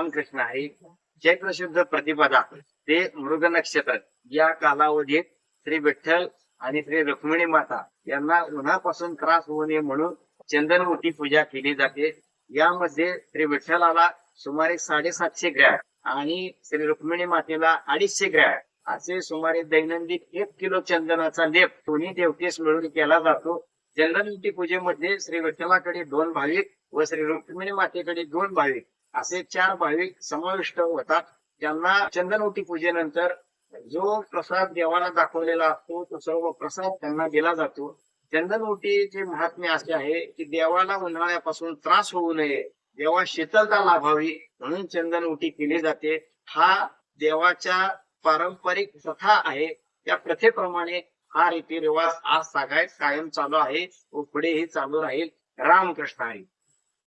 रामकृष्ण आहे चैत्र शुद्ध प्रतिपदा ते मृग नक्षत्र या कालावधीत श्री विठ्ठल आणि श्री रुक्मिणी माता यांना उन्हापासून त्रास होऊ नये म्हणून चंदनवटी पूजा केली जाते. यामध्ये श्री विठ्ठलाला सुमारे साडेसातशे ग्रॅम आणि श्री रुक्मिणी मातेला अडीचशे ग्रॅम असे सुमारे दैनंदिन एक किलो चंदनाचा लेप दोन्ही देवतेस मिळून केला जातो. चंदनवटी पूजेमध्ये श्री विठ्ठलाकडे दोन भाविक व श्री रुक्मिणी मातेकडे दोन भाविक असे चार भाविक समाविष्ट होतात. त्यांना चंदनवटी पूजेनंतर जो प्रसाद देवाला दाखवलेला असतो तो सर्व प्रसाद त्यांना दिला जातो. चंदनवटीचे महात्म्य असे आहे की देवाला उन्हाळ्यापासून त्रास होऊ नये. देवा शीतलता लाभावी म्हणून चंदनवटी केली जाते. हा देवाच्या पारंपरिक प्रथा आहे. त्या प्रथेप्रमाणे हा रीतिरिवाज आज सगळ्यात कायम चालू आहे. व पुढेही चालू राहील. रामकृष्ण हरी.